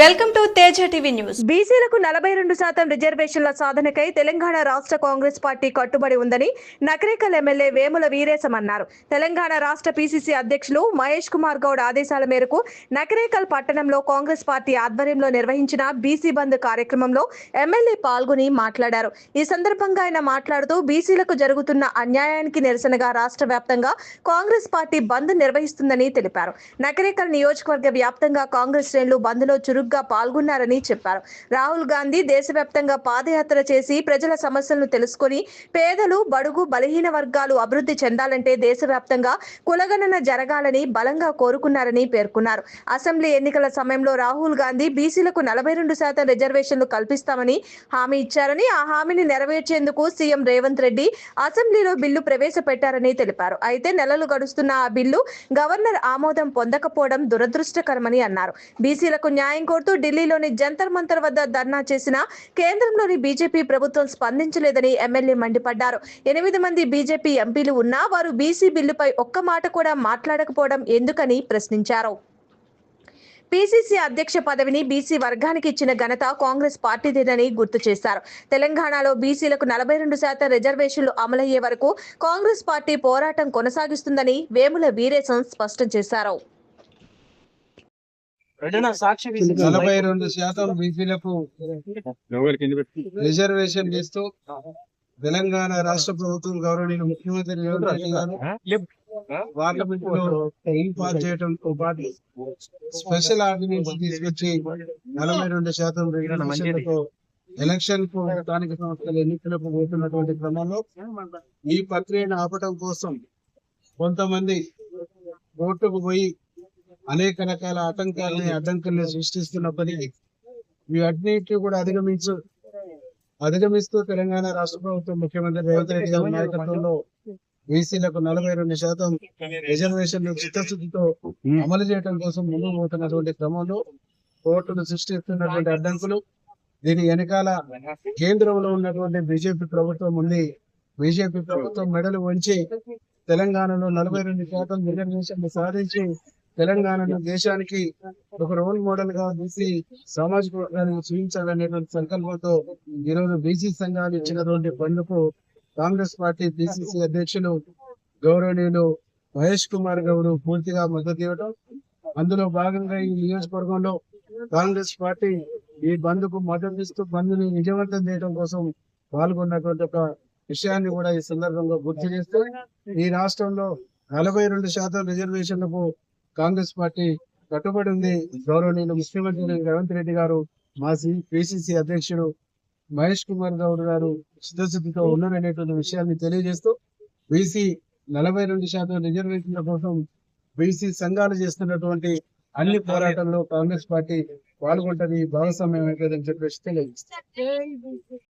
Welcome to Teja TV news. బీసీలకు నలభై రెండు శాతం రిజర్వేషన్ల సాధనకై తెలంగాణ రాష్ట్ర కాంగ్రెస్ పార్టీ కట్టుబడి ఉందని నకరేకల్ ఎమ్మెల్యే వేముల వీరేశం అన్నారు. తెలంగాణ రాష్ట్ర పీసీసీ అధ్యక్షులు మహేష్ కుమార్ గౌడ్ ఆదేశాల మేరకు నకరేకల్ పట్టణంలో కాంగ్రెస్ పార్టీ ఆధ్వర్యంలో నిర్వహించిన బీసీ బంద్ కార్యక్రమంలో ఎమ్మెల్యే పాల్గొని మాట్లాడారు. ఈ సందర్భంగా ఆయన మాట్లాడుతూ బీసీలకు జరుగుతున్న అన్యాయానికి నిరసనగా రాష్ట్ర వ్యాప్తంగా కాంగ్రెస్ పార్టీ బంద్ నిర్వహిస్తుందని తెలిపారు. నకరేకల్ నియోజకవర్గ వ్యాప్తంగా కాంగ్రెస్ శ్రేణులు బంద్లో చురుగ్గా పాల్గొన్నారని చెప్పారు. రాహుల్ గాంధీ దేశవ్యాప్తంగా పాదయాత్ర చేసి ప్రజల సమస్యలను తెలుసుకొని పేదలు బడుగు బలహీన వర్గాలు అభివృద్ధి చెందాలంటే దేశవ్యాప్తంగా కులగణన జరగాలని బలంగా కోరుకున్నారని పేర్కొన్నారు. అసెంబ్లీ ఎన్నికల సమయంలో రాహుల్ గాంధీ బీసీలకు నలభై రెండు శాతం రిజర్వేషన్లు కల్పిస్తామని హామీ ఇచ్చారని ఆ హామీని నెరవేర్చేందుకు సీఎం రేవంత్ రెడ్డి అసెంబ్లీలో బిల్లు ప్రవేశపెట్టారని తెలిపారు. అయితే నెలలు గడుస్తున్న ఆ బిల్లు గవర్నర్ ఆమోదం పొందకపోవడం దురదృష్టకరమని అన్నారు. బీసీలకు న్యాయం కోరుతూ ఢిల్లీలోని జంతర్ మంతర్ వద్ద ధర్నా చేసిన కేంద్రంలోని బీజేపీ ప్రభుత్వం స్పందించలేదని ఎమ్మెల్యే మండిపడ్డారు. ఎనిమిది మంది బీజేపీ ఎంపీలు ఉన్నా వారు బీసీ బిల్లుపై ఒక్క మాట కూడా మాట్లాడకపోవడం ఎందుకని ప్రశ్నించారు. పీసీసీ అధ్యక్ష పదవిని బీసీ వర్గానికి ఇచ్చిన ఘనత కాంగ్రెస్ పార్టీదేనని గుర్తు చేశారు. తెలంగాణలో బీసీలకు నలభై రెండు శాతం రిజర్వేషన్లు అమలయ్యే వరకు కాంగ్రెస్ పార్టీ పోరాటం కొనసాగిస్తుందని వేముల వీరేశం స్పష్టం చేశారు. నలభై రెండు శాతం బీసీలకు రిజర్వేషన్ ఇస్తూ తెలంగాణ రాష్ట్ర ప్రభుత్వం గౌరవనీయులు ముఖ్యమంత్రి రేవంత్ రెడ్డి గారు పార్లమెంట్లో బిల్ పాస్ చేయడంతో పాటు స్పెషల్ ఆర్డినెన్స్ తీసుకొచ్చి నలభై రెండు శాతం రిజర్వేషన్లతో ఎలక్షన్కు స్థానిక సంస్థల ఎన్నికలకు పోతున్నటువంటి క్రమంలో ఈ ప్రక్రియను ఆపటం కోసం కొంతమంది కోర్టుకు పోయి అనేక రకాల ఆటంకాలని అడ్డంకుల్ని సృష్టిస్తున్నప్పటికీ వీటన్నిటి కూడా అధిగమించు అధిగమిస్తూ తెలంగాణ రాష్ట్ర ప్రభుత్వం ముఖ్యమంత్రి రేవంత్ రెడ్డి గారి నాయకత్వంలో బీసీలకు నలభై రెండు శాతం రిజర్వేషన్ చిత్తశుద్ధితో అమలు చేయడం కోసం ముందుకు పోతున్నటువంటి క్రమంలో కోర్టును సృష్టిస్తున్నటువంటి అడ్డంకులు దీని వెనకాల కేంద్రంలో ఉన్నటువంటి బీజేపీ ప్రభుత్వం ఉంది. బీజేపీ ప్రభుత్వం మెడలు వంచి తెలంగాణలో నలభై రెండు శాతం రిజర్వేషన్ సాధించి తెలంగాణను దేశానికి ఒక రోల్ మోడల్గా చూసి సామాజిక వర్గాన్ని చూపించాలనేటువంటి సంకల్పంతో ఈరోజు బీసీ సంఘాలు ఇచ్చినటువంటి బంద్కు కాంగ్రెస్ పార్టీ బీసీసీ అధ్యక్షులు గౌరవనీయులు మహేష్ కుమార్ గౌడ్ పూర్తిగా మద్దతు ఇవ్వడం అందులో భాగంగా ఈ నియోజకవర్గంలో కాంగ్రెస్ పార్టీ ఈ బంద్కు మద్దతు ఇస్తూ బంద్ని విజయవంతం చేయడం కోసం పాల్గొన్నటువంటి ఒక విషయాన్ని కూడా ఈ సందర్భంగా గుర్తు చేస్తూ ఈ రాష్ట్రంలో నలభై రెండు శాతం రిజర్వేషన్లకు కాంగ్రెస్ పార్టీ కట్టుబడి ఉంది గౌరవనీయులు ముఖ్యమంత్రి రేవంత్ రెడ్డి గారు మాజీ పిసిసి అధ్యక్షుడు మహేష్ కుమార్ గౌడ్ గారు చిత్తశుద్ధితో ఉన్నారనేటువంటి విషయాన్ని తెలియజేస్తూ బీసీ నలభై రెండు శాతం రిజర్వేషన్ల కోసం బీసీ సంఘాలు చేస్తున్నటువంటి అన్ని పోరాటంలో కాంగ్రెస్ పార్టీ పాల్గొంటది భాగస్వామ్యం అయిపోయిందని చెప్పేసి తెలియజేస్తారు